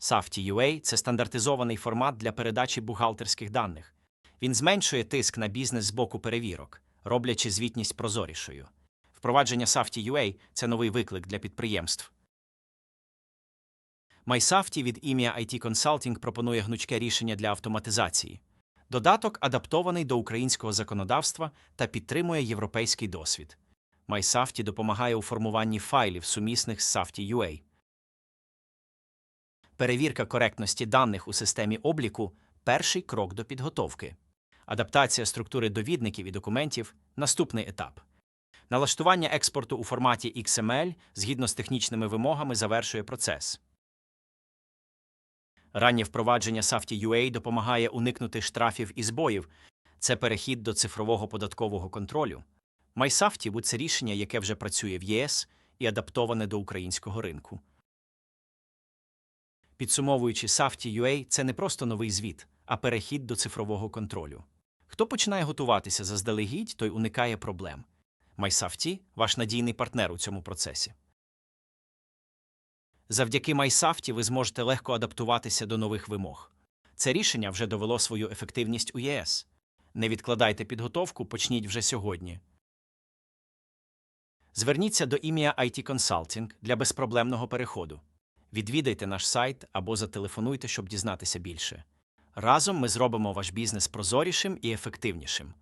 Safety.ua – це стандартизований формат для передачі бухгалтерських даних. Він зменшує тиск на бізнес з боку перевірок, роблячи звітність прозорішою. Впровадження Safety.ua – це новий виклик для підприємств. MySafety від ім'я IT Consulting пропонує гнучке рішення для автоматизації. Додаток адаптований до українського законодавства та підтримує європейський досвід. MySafety допомагає у формуванні файлів, сумісних з Safety.ua. Перевірка коректності даних у системі обліку перший крок до підготовки. Адаптація структури довідників і документів наступний етап. Налаштування експорту у форматі XML згідно з технічними вимогами завершує процес. Раннє впровадження Safety.ua допомагає уникнути штрафів і збоїв. Це перехід до цифрового податкового контролю. MySafety – це рішення, яке вже працює в ЄС і адаптоване до українського ринку. Підсумовуючи, Safety.ua – це не просто новий звіт, а перехід до цифрового контролю. Хто починає готуватися заздалегідь, той уникає проблем. MySafety – ваш надійний партнер у цьому процесі. Завдяки MySafety ви зможете легко адаптуватися до нових вимог. Це рішення вже довело свою ефективність у ЄС. Не відкладайте підготовку, почніть вже сьогодні. Зверніться до ім'я IT Consulting для безпроблемного переходу. Відвідайте наш сайт або зателефонуйте, щоб дізнатися більше. Разом ми зробимо ваш бізнес прозорішим і ефективнішим.